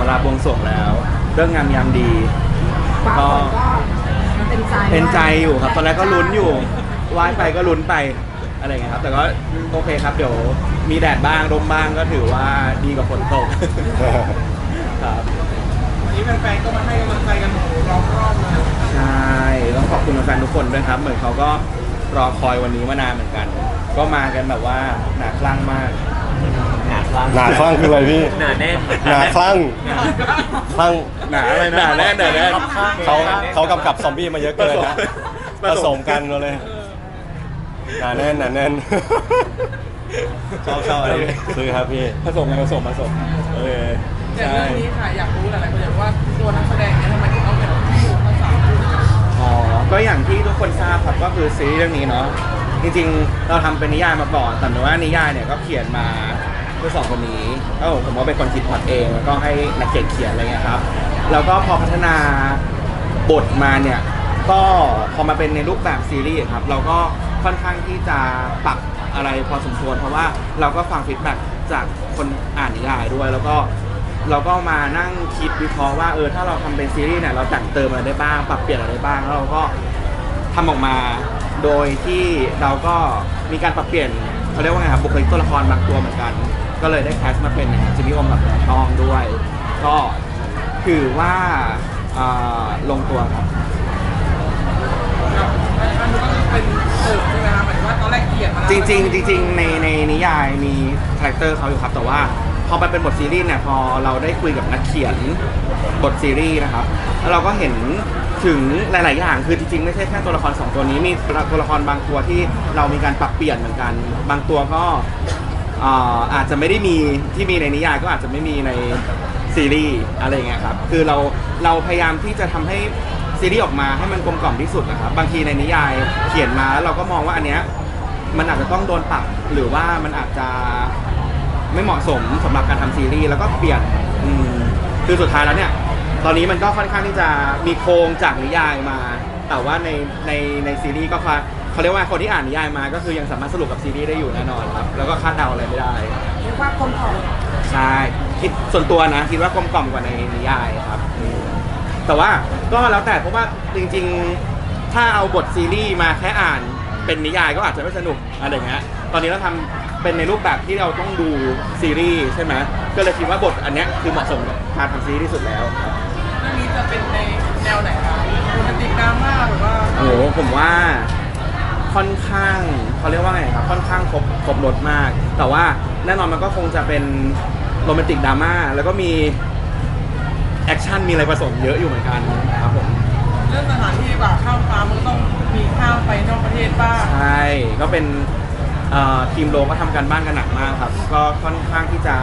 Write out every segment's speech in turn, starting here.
เวลาบวงสรวงแล้วเรื่องงามยามดีบางคนก็เป็นใจเป็นใจอยู่ครับ ตอนแรกก็ลุ้นอยู่ไหว้ไปก็ลุ้นไปอะไรเงี้ยครับ แต่ก็โอเคครับ เดี๋ยวมีแดดบ้างลมบ้างก็ถือว่าดีกว่าฝนตกครับ วันนี้แฟนๆก็มาให้กำลังใจกันโอ้โหรอบรอบเลย ใช่ต้องขอบคุณแฟนๆทุกคนด้วยครับ เหมือนเขาก็รอคอยวันนี้มานานเหมือนกัน ก็มากันแบบว่าหนาคลั่งมาก หนาคลั่งหนาคลั่งคืออะไรพี่หนาแน่นหนาคลั่งคลั่งหนาอะไรนะหนาแน่นหนาแน่นเขาเขากำกับซอมบี้มาเยอะเกินนะผผสสมมกันมาเลยหนาแน่นหนาแน่นชอบชอบอะไรซื้อครับพี่ผสมกันผสมผสมเอออย่างใช่เรื่องนี้ค่ะอยากรู้หลายๆคนอยากรู้ว่าตัวนักแสดงเนี่ยทำไมถึงต้องเป็นผู้ทั้งสามผู้อ๋อก็อย่างที่ทุกคนทราบครับก็คือซีรีส์เรื่องนี้เนาะจริงๆ เราทำเป็นนิยายมาก่อนแต่ว่านิยายเนี่ยก็เขียนมา คือสองคนนี้ก็ผมว่าเป็นคนคิดพล็อตเองแล้วก็ให้นักเขียนเขียนอะไรเงี้ยครับแล้วก็พอพัฒนาบทมาเนี่ยก็พอมาเป็นในรูปแบบซีรีส์ครับเราก็ค่อนข้างที่จะปรับอะไรพอสมควร เพราะว่าเราก็ฟังฟีดแบ็กจากคนอ่านนิยายด้วย แล้วก็เราก็มานั่งคิดวิเคราะห์ว่าเออถ้าเราทำเป็นซีรีส์เนี่ยเราแต่งเติมอะไรได้บ้าง ปรับเปลี่ยนอะไรได้บ้างแล้วเราก็ทำออกมาโดยที่เราก็มีการปรับเปลี่ยนเขาเรียกว่าไงครับบุคลิกตัวละครบางตัวเหมือนกัน ก็เลยได้แคสมาเป็นจิมมี่อมกับน้องตองด้วย ก็ถือว่าอ่าลงตัวครับกับอันนี้ก็เป็นเติมใช่ไหมคะหมายถึงว่าตอนแรกเขียนมาแล้วจริงๆจริงๆในในนิยายมีคาแรคเตอร์เขาอยู่ครับแต่ว่าพอมันเป็นบทซีรีส์เนี่ยพอเราได้คุยกับนักเขียนบทซีรีส์นะครับแล้วเราก็เห็นถึงหลาย ๆ อย่างคือจริงๆไม่ใช่แค่ตัวละครสองตัวนี้มีตัวละครบางตัวที่เรามีการปรับเปลี่ยนเหมือนกัน บางตัวก็ อ่าอาจจะไม่ได้มีที่มีในนิยายก็อาจจะไม่มีในซีรีส์อะไรอย่างเงี้ยครับคือเราเราพยายามที่จะทำให้ซีรีส์ออกมาให้มันกลมกล่อมที่สุดนะครับบางทีในนิยายเขียนมาแล้วเราก็มองว่าอันเนี้ยมันอาจจะต้องโดนปรับหรือว่ามันอาจจะไม่เหมาะสมสำหรับการทำซีรีส์แล้วก็เปลี่ยนอืมคือสุดท้ายแล้วเนี่ย ตอนนี้มันก็ค่อนข้างที่จะมีโครงจากนิยายมา แต่ว่าในในในซีรีส์ก็ค่ะ เขาเรียกว่าคนที่อ่านนิยายมาก็คือยังสามารถสรุปกับซีรีส์ได้อยู่แน่นอนครับ แล้วก็คาดเดาอะไรไม่ได้เรียกว่าคนของใช่คิดส่วนตัวนะคิดว่ากลมกล่อมกว่าในนิยายครับอืมแต่ว่าก็แล้วแต่เพราะว่าจริงๆ ถ้าเอาบทซีรีส์มาแค่อ่านเป็นนิยายก็อาจจะไม่สนุกอะไรอย่างเงี้ยตอนนี้เราทำเป็นในรูปแบบที่เราต้องดูซีรีส์ใช่ไหมก็เลยคิดว่าบทอันเนี้ยคือเหมาะสมกับการทำซีรีส์ที่สุดแล้วครับเรื่องนี้จะเป็นในแนวไหนคะโรแมนติกดราม่าหรือว่า โอ้โหผมว่า ค่อนข้างเขาเรียกว่าไงครับค่อนข้างครบครบรถมาก แต่ว่าแน่นอนมันก็คงจะเป็นโรแมนติกดราม่าแล้วก็มีแอคชั่นมีอะไรผสมเยอะอยู่เหมือนกันครับผมเรื่องสถานที่แบบข้ามฟ้ามันก็ต้องมีข้ามไปนอกประเทศบ้างใช่ก็เป็นเอ่อทีมโลก็ทำกันบ้านกันหนักมากครับ ก็ค่อนข้างที่จะ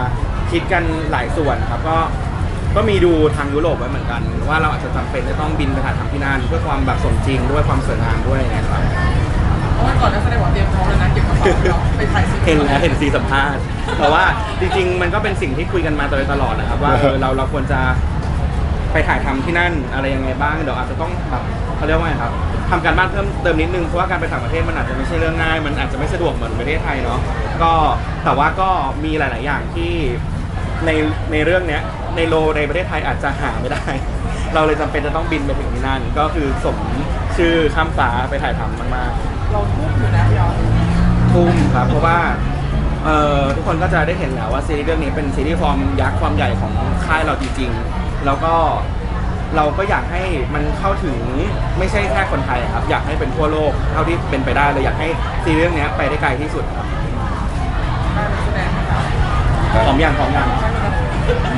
คิดกันหลายส่วนครับก็ก็มีดูทางยุโรปไว้เหมือนกัน ว่าเราอาจจะจำเป็นจะต้องบินไปถ่ายทำที่นั่นเพื่อความแบบสมจริงด้วยความสวยงามด้วยนะครับ เพราะว่าก่อนนักแสดงบอกเตรียมพร้อมเลยนะเก็บกระเป๋าเราไปถ่ายซีเห็นแล้วเห็นซีสัมภาษณ์แต่ว่าจริง ๆ มันก็เป็นสิ่งที่คุยกันมาโดยตลอดนะครับ ว่าเออเราเราควรจะไปถ่ายทำที่นั่นอะไรยังไงบ้างเดี๋ยวอาจจะต้องแบบเขาเรียกว่าไงครับทำการบ้านเพิ่มเติมนิดนึงเพราะว่าการไปต่างประเทศมันอาจจะไม่ใช่เรื่องง่าย มันอาจจะไม่สะดวกเหมือนประเทศไทยเนาะก็แต่ว่าก็มีหลาย ๆ อย่างที่ในในเรื่องเนี้ยในโลในประเทศไทยอาจจะหาไม่ได้ เราเลยจำเป็นจะต้องบินไปถึงที่นั่น ก็คือสมชื่อข้ามฟ้าไปถ่ายทำมากๆ เราทุ่มอยู่นะพี่ออสทุ่มครับเพราะว่าเอ่อทุกคนก็จะได้เห็นแล้วว่าซีรีส์เรื่องนี้เป็นซีรีส์ฟอร์มยักษ์ความใหญ่ของค่ายเราจริงๆ แล้วก็เราก็อยากให้มันเข้าถึงไม่ใช่แค่คนไทยครับ อยากให้เป็นทั่วโลกเท่าที่เป็นไปได้เลยอยากให้ซีรีส์เรื่องนี้ไปได้ไกลที่สุดครับได้นักแสดงนะครับพร้อมอย่างพร้อมอย่าง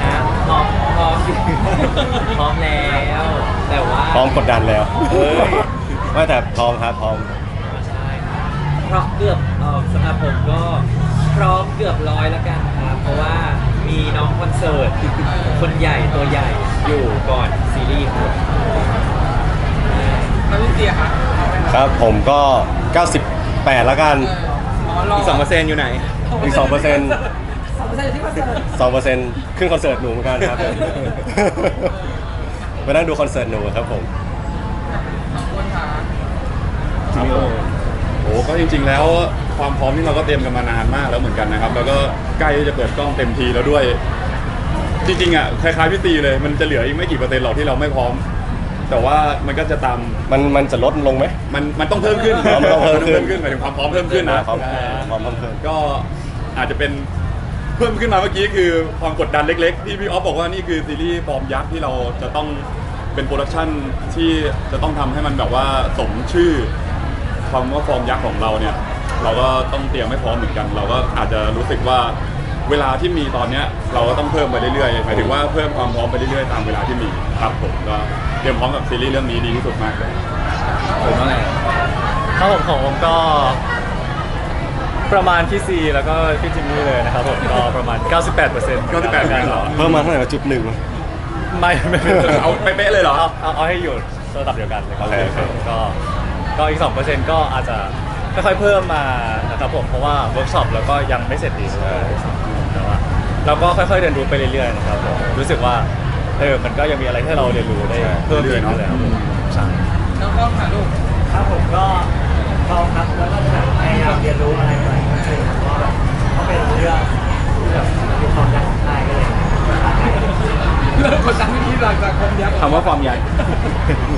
นะพร้อมพร้อมพร้อมแล้ว แต่ว่าพร้อมกดดันแล้วว่าแต่พร้อมครับพร้อมใช่ครับ เพราะเกือบเออสำหรับผมก็พร้อมเกือบร้อยแล้วกันครับ เพราะว่ามีน้องคอนเสิร์ต คนใหญ่ตัวใหญ่อยู่ก่อนซีรีส์ครับแล้วพี่เตียคะเอาไหมครับผมก็ 98 แล้วกันเอออ๋อรออีกสองเปอร์เซ็นต์อยู่ไหน อีก2%สองเปอร์เซ็นต์ที่คอนเสิร์ต2%ขึ้นคอนเสิร์ตหนูเหมือนกันครับ ไปนั่งดูคอนเสิร์ตหนูครับผมสองคนค่ะจิมมี่โอโอ้ ก็จริง ๆ แล้วความพร้อมนี่เราก็เตรียมกันมานานมากแล้วเหมือนกันนะครับ แล้วก็ใกล้จะเปิดกล้องเต็มทีแล้วด้วยจจริงๆอะคล้ายๆพี่ตีเลย มันจะเหลืออีกไม่กี่เปอร์เซ็นต์หรอกที่เราไม่พร้อม แต่ว่ามันก็จะตามมันมันจะลดลงไหม มันมันต้องเพิ่มขึ้นอ๋อมันต้องเพิ่มขึ้นขึ้นหมายถึงความพร้อมเพิ่มขึ้นนะ ความอ่าความเพิ่มขึ้น ก็อาจจะเป็นเพิ่มขึ้นมาเมื่อกี้คือความกดดันเล็กๆ ที่พี่ออฟบอกว่านี่คือซีรีส์ฟอร์มยักษ์ที่เราจะต้องเป็นโปรดักชันที่จะต้องทำให้มันแบบว่าสมชื่อ คำว่าฟอร์มยักษ์ของเราเนี่ย เราก็ต้องเตรียมให้พร้อมเหมือนกัน เราก็อาจจะรู้สึกว่าเวลาที่มีตอนเนี้ยเราก็ต้องเพิ่มไปเรื่อยๆหมายถึงว่าเพิ่มความพร้อมไปเรื่อยๆตามเวลาที่มีครับผมก็เตรียมพร้อมกับซีรีส์เรื่องนี้ดีที่สุดมากเลยผมว่าไงครับผมของผมก็ประมาณพี่ซีแล้วก็พี่จิมมี่เลยนะครับผมก็ประมาณ 98เปอร์เซ็นต์98เหรอ เพิ่มมาเท่าไหร่วะจุดหนึ่งไม่ไม่ไม่เอาเป๊ะๆเลยเหรอเอาเอาเอาให้อยู่ระดับเดียวกันเลยครับโอเคโอเคก็ ก็อีก2เปอร์เซ็นต์ก็อาจจะค่อยๆเพิ่มมานะครับผมเพราะว่าเวิร์กช็อปแล้วก็ยังไม่เสร็จดีเลยแต่ว่าเราก็ค่อยๆเรียนรู้ไปเรื่อยๆนะครับผมรู้สึกว่าเออมันก็ยังมีอะไรให้เราเรียนรู้ได้เพิ่มเรื่อีอยกๆเนะเลยครับผมใช่แล้วก็ถ่ายรูปครับผมก็พร้อมครับแล้วก็จะพยายามเรียนรู้อะไรใหม่ๆก็คือเพราะว่าเขาเป็นเรื่องที่แบบมีความยากง่ายก็เลยท้าทายกัน เริ่มกดดันที่ห ลังจากความยักษ์คำว่าความใหญ่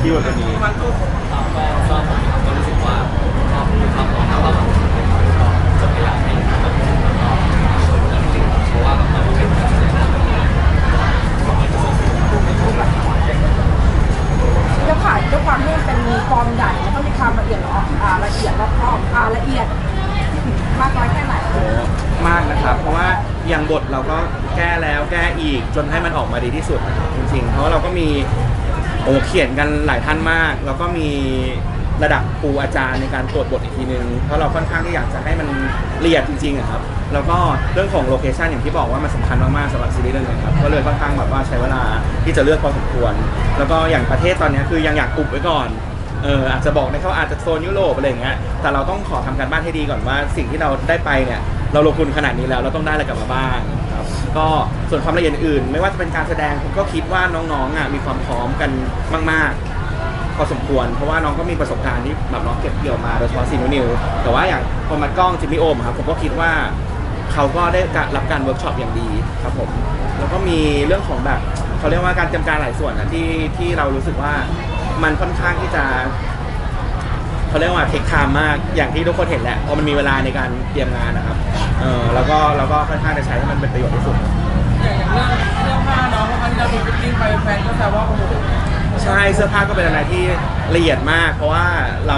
คีย์เวิร์ดตัวนี้มันตู้ก็ก็ผมก็รู้สึกว่าชอบมีความพร้อมแล้วก็แบบก็จะพยายามให้ทำแบบนี้แล้วก็ช่วยเหลือจริงๆเพราะว่าแบบมันเป็นการแสดงก็ไม่ต้องพูดไม่ถูกหลักจะผ่านด้วยความที่เป็นฟอร์มใหญ่แล้วก็มีความละเอียดรอบอ่าละเอียดรอบครอบอ่าละเอียด มากน้อยแค่ไหนมากนะครับ เพราะว่า อย่างบทเราก็แก้แล้วแก้อีกจนให้มันออกมาดีที่สุดจริงๆ เพราะเราก็มีโอ้เขียนกันหลายท่านมาก แล้วก็มีระดับครูอาจารย์ในการตรวจบทอีกทีนึง เพราะเราค่อนข้างที่อยากจะให้มันละเอียดจริงๆอะครับ แล้วก็เรื่องของโลเคชันอย่างที่บอกว่ามันสำคัญมากๆสำหรับซีรีส์เรื่องนี้ครับ ก็เลยค่อนข้างแบบว่าใช้เวลาที่จะเลือกพอสมควร แล้วก็อย่างประเทศตอนนี้คือยังอยากอุบไว้ก่อน เอออาจจะบอกในเขาอาจจะโซนยุโรปอะไรอย่างเงี้ย แต่เราต้องขอทำการบ้านให้ดีก่อนว่าสิ่งที่เราได้ไปเนี่ย เราลงทุนขนาดนี้แล้วเราต้องได้อะไรกลับมาบ้างครับก็ส่วนความละเอียดอื่น ไม่ว่าจะเป็นการแสดงผมก็คิดว่าน้องๆอะมีความพร้อมกันมาก ๆพอสมควรเพราะว่าน้องก็มีประสบการณ์ที่แบบน้องเก็บเกี่ยวมาโดยเฉพาะซีนูนิวแต่ว่าอย่างพอมากล้องจิมมี่โอมครับผมก็คิดว่าเขาก็ได้รับการเวิร์กช็อปอย่างดีครับผมแล้วก็มีเรื่องของแบบเขาเรียกว่าการเตรียมการหลายส่วนนะที่ที่เรารู้สึกว่ามันค่อนข้างที่จะ เขาเรียกว่าเทคไทม์มากอย่างที่ทุกคนเห็นแหละเพราะมันมีเวลาในการเตรียมงานนะครับเออแล้วก็เราก็ค่อนข้างจะใช้ให้มันเป็นประโยชน์ที่สุด อย่างอย่างเรื่องเรื่องผ้าเนาะเพราะครั้งที่เราดูฟิตติ้งไปแฟนก็แซวว่าโอ้โหใช่เสื้อผ้าก็เป็นอะไรที่ละเอียดมาก เพราะว่าเรา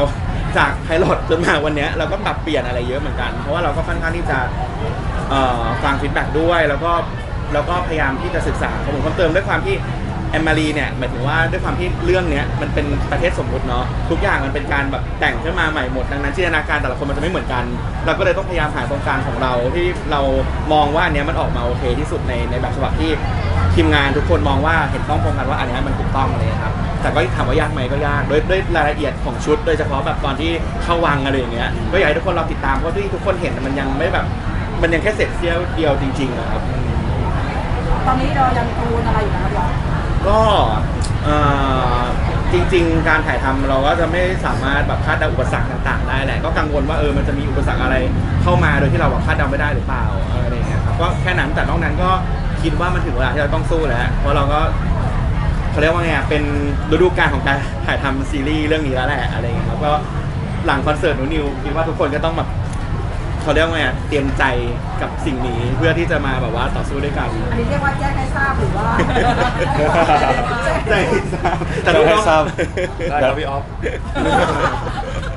จากไพลอตจนมาวันเนี้ยเราก็ปรับเปลี่ยนอะไรเยอะเหมือนกัน เพราะว่าเราก็ค่อนข้างที่จะเอ่อฟังฟีดแบ็กด้วยแล้วก็แล้วก็พยายามที่จะศึกษาข้อมูลเพิ่มเติมด้วยความที่ แอมมารีเนี่ยหมายถึงว่าด้วยความที่เรื่องเนี้ยมันเป็นประเทศสมมุติเนาะทุกอย่างมันเป็นการแบบแต่งขึ้นมาใหม่หมดดังนั้นจินตนาการแต่ละคนมันจะไม่เหมือนกัน เราก็เลยต้องพยายามหาตรงกลางของเราที่เรามองว่าอันเนี้ยมันออกมาโอเคที่สุดในในแบบฉบับที่ทีมงานทุกคนมองว่าเห็นต้องตรงกันว่าอันเนี้ยมันถูกต้องเลยครับแต่ก็ถามว่ายากไหมก็ยากด้วยด้วยรายละเอียดของชุด โดยเฉพาะแบบตอนที่เข้าวังอะไรอย่างเงี้ยก็อยากให้ทุกคนเราติดตามเพราะที่ทุกคนเห็นมันยังไม่แบบมันยังแค่เสร็จเสี้ยวเดียวจริงๆนะครับตอนนี้เรายังกังวลอะไรอยู่นะครับเรา ก็เอ่อจริง ๆ การถ่ายทำเราก็จะไม่สามารถแบบคาดเดาอุปสรรคต่าง ๆ ได้แหละก็กังวลว่าเออมันจะมีอุปสรรคอะไรเข้ามาโดยที่เราแบบคาดเดาไม่ได้หรือเปล่าเอออะไรอย่างเงี้ยครับก็แค่นั้นแต่นอกนั้นก็คิดว่ามันถึงเวลาที่เราต้องสู้แล้วเพราะเราก็เขาเรียกว่าไงอะเป็นฤดูกาลของการถ่ายทำซีรีส์เรื่องนี้แล้วแหละอะไรอย่างเงี้ยแล้วก็หลังคอนเสิร์ตหนูนิวคิดว่าทุกคนก็ต้องแบบ เขาเรียกว่าไงอะเตรียมใจกับสิ่งนี้เพื่อที่จะมาแบบว่าต่อสู้ด้วยกัน อันนี้เรียกว่าแจ้งให้ทราบหรือว่าใจทราบแต่จะทุกให้คนทราบได้ครับพี่ออฟ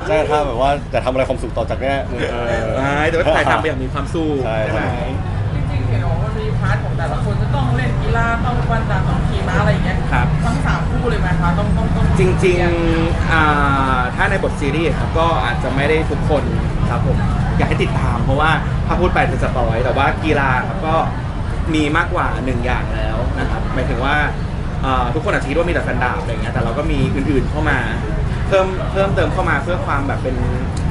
จะให้ทราบแบบว่าจะทำอะไรความสุขต่อจากเนี้ยเออ ใช่แต่ว่าถ่ายทำไปอย่างมีความสู้ใช่ ใช่ไหมจริงๆเห็นบอกว่ามันมีพาร์ทของแต่ละคนจะต้องเล่นกีฬาต้องวันดาต้องขี่ม้าอะไรอย่างเงี้ยครับ ทั้งสามคู่เลยไหมคะต้องต้องต้องจริงๆอ่าถ้าใน บทซีรีส์ครับก็อาจจะไม่ได้ทุกคนครับผมอยากให้ติดตาม เพราะว่าถ้าพูดไปจะสปอยแต่ว่ากีฬาครับก็มีมากกว่าหนึ่งอย่างแล้วนะครับหมายถึงว่าอ่าทุกคนอาจจะคิดว่ามีแต่แฟนดาบอะไรอย่างเงี้ยแต่เราก็มีอื่นๆเข้ามา เพิ่มเพิ่มเติมเข้ามาเพื่อความแบบเป็น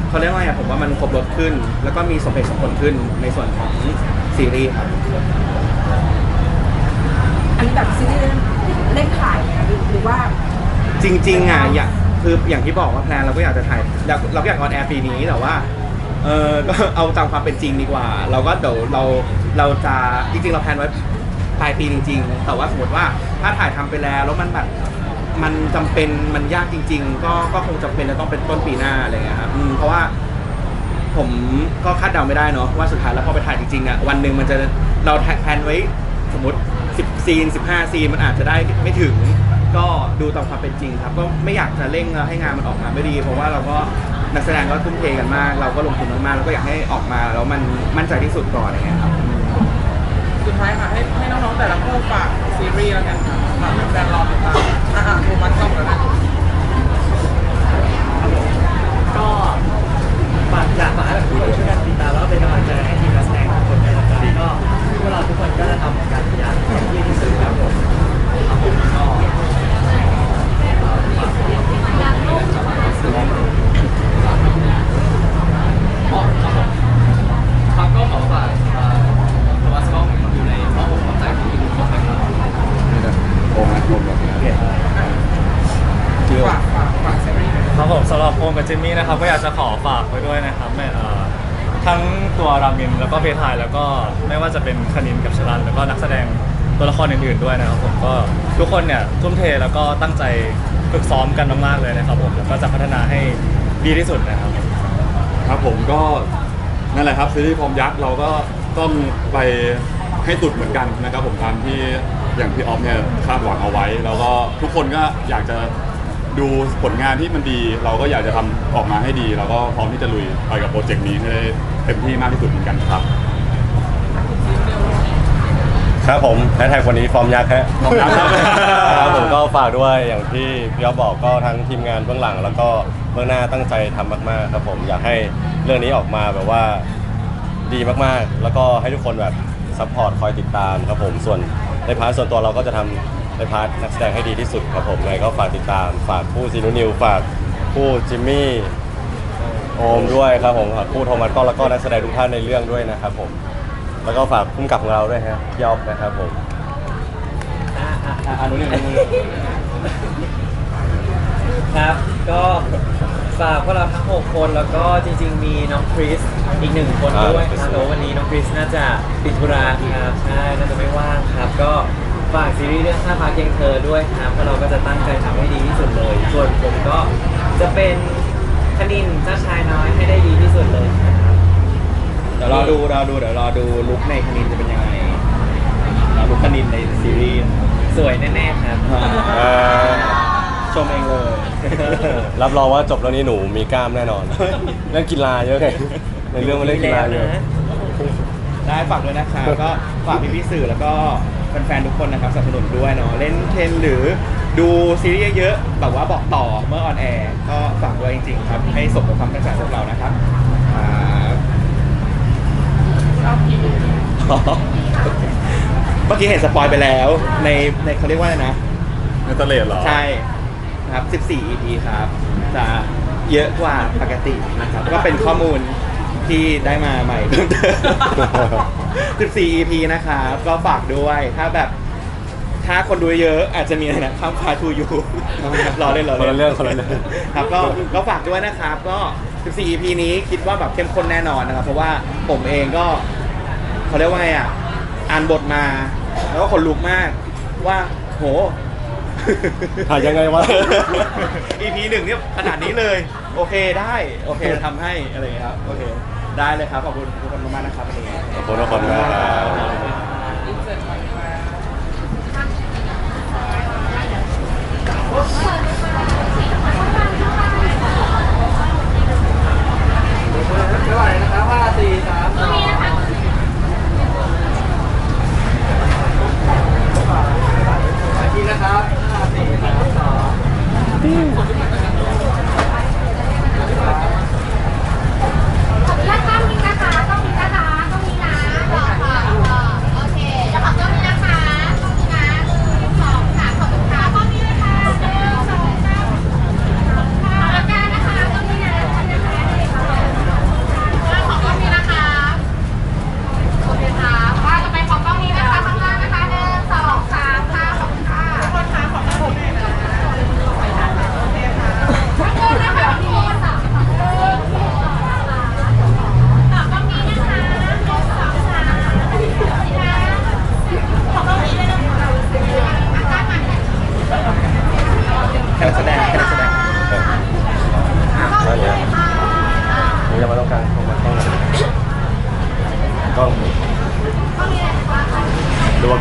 เขาเรียกว่าไงผมว่ามันครบรถขึ้น แล้วก็มีสมเหตุสมผลขึ้นในส่วนของซีรีส์ครับอันนี้แบบซีรีส์เล่นถ่ายหรือหรือว่าจริงๆอะอย่าง คืออย่างที่บอกว่าแพลนเราก็อยากจะถ่ายอยากเราก็อยากออนแอร์ปีนี้แต่ว่าเออก็เอาตามความเป็นจริงดีกว่า เราก็เดี๋ยวเราเราจะจริงๆเราแพลนไว้ปลายปีจริง ๆ แต่ว่าสมมติว่าถ้าถ่ายทำไปแล้วแล้วมันแบบมันจำเป็นมันยากจริง ๆ ก็ก็คงจำเป็นจะต้องเป็นต้นปีหน้าอะไรเงี้ยครับอืมเพราะว่า ผมก็คาดเดาไม่ได้เนาะว่าสุดท้ายแล้วพอไปถ่ายจริงๆอะวันหนึ่งมันจะเราแพลนไว้สมมติ10ซีน15ซีนมันอาจจะได้ไม่ถึง ก็ดูตามความเป็นจริงครับ ก็ไม่อยากจะเร่งแล้วให้งานมันออกมาไม่ดี เพราะว่าเราก็นักแสดงก็ทุ่มเทกันมาก เราก็ลงทุนมากๆแล้วก็อยากให้ออกมาแล้วมันมั่นใจที่สุดก่อนอะไรเงี้ยครับสุดท้ายค่ะให้ให้น้องๆแต่ละคู่ฝากซีรีส์แล้วกันค่ะฝากแฟนๆรอติดตามอะอะโทมัสต้องแล้วนะก็ฝากอยากฝากให้แบบทุกคนช่วยกันติดตามแล้วก็เป็นกำลังใจให้ทีมนักแสดงทุกคนด้วยนะครับก็พวกเราทุกคนก็จะทำการทุกอย่างเต็มที่ที่สุดครับผมครับผมก็ ครับก็ขอฝากโทมัสกล้องอยู่ในห้องผมความใจของทุกคนนะครับโอ้โหโอ้โหฝากฝากฝากซีรีส์หน่อยครับผมสำหรับโอมกับจิมมี่นะครับก็อยากจะขอฝากไว้ด้วยนะครับแม่เอ่อทั้งตัวรามินแล้วก็เพทายแล้วก็ไม่ว่าจะเป็นคณินกับชลัน แล้วก็นักแสดงตัวละครอื่นๆด้วยนะครับผมก็ทุกคนเนี่ยทุ่มเทแล้วก็ตั้งใจ ฝึกซ้อมกันมากๆเลยนะครับผมแล้วก็จะพัฒนาให้ดีที่สุดนะครับ ครับผมก็นั่นแหละครับซีรีส์พร้อมยักษ์เราก็ต้องไปให้สุดเหมือนกันนะครับผมตามที่อย่างพี่ออฟเนี่ยคาดหวังเอาไว้ แล้วก็ทุกคนก็อยากจะดูผลงานที่มันดี เราก็อยากจะทำออกมาให้ดีแล้วก็พร้อมที่จะลุยไปกับโปรเจกต์นี้ให้ได้เต็มที่มากที่สุดเหมือนกันครับ ครับผมแฮชแท็กวันนี้ฟอร์มยักษ์ฮะฟอร์มยักษ์ครับ ครับผมก็ฝากด้วยอย่างที่พี่อ๊อฟบอกก็ทั้งทีมงานเบื้องหลัง แล้วก็เบื้องหน้าตั้งใจทำมากๆครับผมอยากให้เรื่องนี้ออกมาแบบว่าดีมากๆ แล้วก็ให้ทุกคนแบบซัพพอร์ตคอยติดตามครับผมส่วนในพาร์ทส่วนตัวเราก็จะทำในพาร์ทนักแสดงให้ดีที่สุดครับผมไงก็ฝากติดตาม ฝากคู่ซีนูนิวฝากคู่จิมมี่โอมด้วยครับผมฝากคู่โทมัสก็แล้วก็นักแสดงทุกท่านในเรื่องด้วยนะครับผม แล้วก็ฝากพุ่มกับของเราด้วยฮะพี่อ๊อฟนะครับผม อ่านุนี่ครับ ก็ฝากพวกเราทั้ง 6 คนแล้วก็จริง ๆ มีน้องคริสอีกหนึ่งคนอ่าด้วยครับแต่ว่าวันนี้น้องคริสน่าจะติดธุระครับใช่น่าจะไม่ว่างครับ ก็ฝากซีรีส์เรื่องข้าพักยังเธอด้วยครับเพราะเราก็จะตั้งใจทำให้ดีที่สุดเลย ส่วนผมก็จะเป็นคณินเจ้าชายน้อยให้ได้ดีที่สุดเลยครับ เดี๋ยวรอดูรอดูเดี๋ยวรอดูลุคในคณินจะเป็นยังไงรอลุคคณินในซีรีส์สวยแน่ๆครับ เอ่อชมเองเลย รับรองว่าจบเรื่องนี้หนูมีกล้ามแน่นอน เรื่องกีฬาเยอะไงในเรื่องมันเรื่องกีฬาเยอะ ได้ฝากด้วยนะครับก็ฝากพี่พี่ๆสื่อแล้วก็แฟนๆทุกคนนะครับสนับสนุนด้วยเนาะเล่นเทนหรือดูซีรีส์เยอะๆแบบว่าบอกต่อเมื่อออนแอร์ก็ฝากด้วยจริงๆครับให้สมกับความตั้งใจพวกเรานะครับครับ เมื่อกี้เห็นสปอยไปแล้ว ในในเขาเรียกว่าอะไรนะ ในตะเลดเหรอ ใช่นะครับ 14 EP ครับ จะเยอะกว่าปกตินะครับ ก็เป็นข้อมูลที่ได้มาใหม่เพิ่มเติม14 EP นะครับ ก็ฝากด้วยถ้าแบบถ้าคนดูเยอะอาจจะมีอะไรนะข้ามพาทูยูรอเล่นรอคนเล่ละนเรื่องคนละเรื่องครับก็ก็ฝากด้วยนะครับ ก็ 14 EP นี้คิดว่าแบบเข้มข้นแน่นอนนะครับ เพราะว่าผมเองก็ เขาเรียกว่าไงอะอ่านบทมา แล้วก็ขนลุกมากว่าโหถ่ายยังไงวะ EP หนึ่งเนี่ยขนาดนี้เลย โอเคได้โอเคทำให้อะไรอย่างเงี้ยครับโอเคได้เลยครับขอบคุณทุกคนมากๆนะครับวันนี้ ขอบคุณทุกคนมากครับ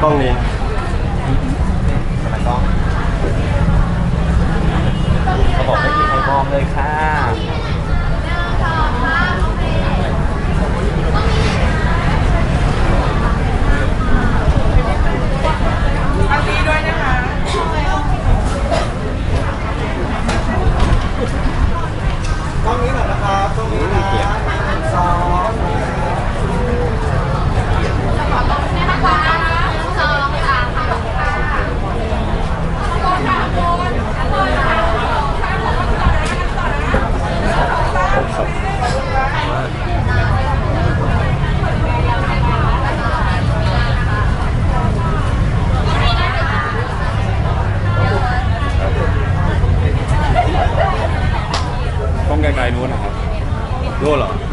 帮你够了。